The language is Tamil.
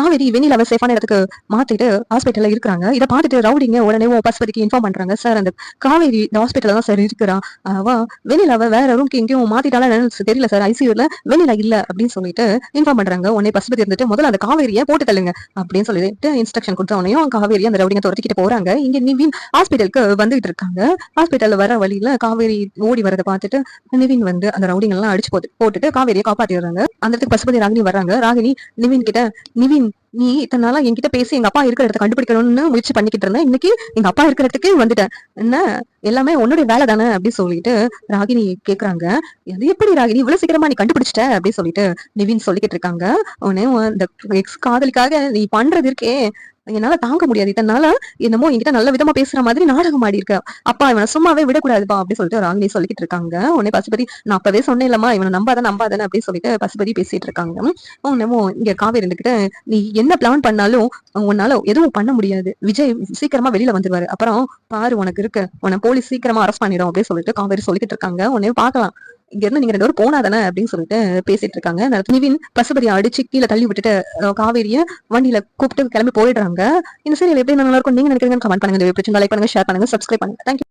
காவேரி வெண்ணிலாவை சேஃபான இடத்துக்கு மாத்திட்டு ஹாஸ்பிட்டல்ல இருக்கிறாங்க. இதை பார்த்துட்டு ரவுடிங்க உடனே பசுபதிக்கு இன்ஃபார்ம் பண்றாங்க. சார் அந்த காவேரி இந்த ஹாஸ்பிட்டல்ல தான் சார் இருக்கிறா அவ வெண்ணிலாவை வேற ரூம்க்கு எங்கேயும் மாத்திட்டாலும் என்னன்னு தெரியல சார் ஐசியூல வெண்ணிலா இல்ல அப்படின்னு சொல்லிட்டு இன்ஃபார்ம் பண்றாங்க. உடனே பசுபதி இருந்துட்டு முதல்ல அந்த காவேரியை போட்டு தள்ளுங்க அப்படின்னு சொல்லிட்டு இன்ஸ்ட்ரக்ஷன் கொடுத்த உடனேயும் காவேரி அந்த ரவுடிங்க துரத்திக்கிட்டு போறாங்க. இங்க நிவின் ஹாஸ்பிட்டலுக்கு வந்துகிட்டு இருக்காங்க. ஹாஸ்பிட்டல்ல வர வழியில காவேரி ஓடி வரதை பார்த்துட்டு நிவின் வந்து அந்த ரவுடிங்க எல்லாம் அடிச்சு போட்டு போட்டுட்டு காவேரியை காப்பாத்திடுறாங்க. அந்த இடத்துக்கு பசுபதி ராகினி வர்றாங்க. ராகினி நிவின் கிட்ட நிவின் நீ இத்தனை நாளா என்கிட்ட பேசி எங்க அப்பா இருக்கிற இடத்த கண்டுபிடிக்கணும்னு முயற்சி பண்ணிக்கிட்டு இருந்தேன். இன்னைக்கு எங்க அப்பா இருக்கிற இடத்துக்கு வந்துட்டேன். என்ன? எல்லாமே உன்னுடைய வேலை தானே அப்படின்னு சொல்லிட்டு ராகினி கேக்குறாங்க. அது எப்படி ராகினி? இவ்வளவு சீக்கிரமா நீ கண்டுபிடிச்சிட்ட? அப்படின்னு சொல்லிட்டு நிவின் சொல்லிக்கிட்டு இருக்காங்க. உனே இந்த எக்ஸ் காதலிக்காக நீ பண்றது இருக்கே. என்னால தாங்க முடியாது. இதனால என்னமோ என்கிட்ட நல்ல விதமா பேசுற மாதிரி நாடகம் ஆடி இருக்க அப்பா இவனை சும்மாவே விடக்கூடாதுப்பா அப்படின்னு சொல்லிட்டு ஒரு ராகினி சொல்லிட்டு இருக்காங்க. உடனே பசுபதி நான் அப்பவே சொன்னேன் இல்லமா இவனை நம்பாத நம்பாதானே அப்படின்னு சொல்லிட்டு பசுபதி பேசிட்டு இருக்காங்க. உடனே இங்க காவேரி இருந்துகிட்டு நீ என்ன பிளான் பண்ணாலும் உன்னால எதுவும் பண்ண முடியாது. விஜய் சீக்கிரமா வெளியில வந்துருவாரு. அப்புறம் பாரு உனக்கு இருக்கு. உன போலீஸ் சீக்கிரமா அரெஸ்ட் பண்ணிடும் அப்படின்னு சொல்லிட்டு காவேரி சொல்லிட்டு இருக்காங்க. உடனே பாக்கலாம் இங்க இருந்து நீங்க ரெண்டு பேரும் போனாதானே அப்படின்னு சொல்லிட்டு பேசிட்டு இருக்காங்க. நிவின் பசுபதியை அடிச்சு கீழே தள்ளி விட்டுட்டு காவேரிய வண்டியில கூப்பிட்டு கிளம்பி போயிடுறாங்க. இந்த சீரியல் எப்படி நல்லா இருக்கும்? நீங்க நினைக்கிறீங்கன்னு கமெண்ட் பண்ணுங்க. இந்த லைக் பண்ணுங்க ஷேர் பண்ணுங்க சப்ஸ்கிரைப் பண்ணுங்க. தேங்க்யூ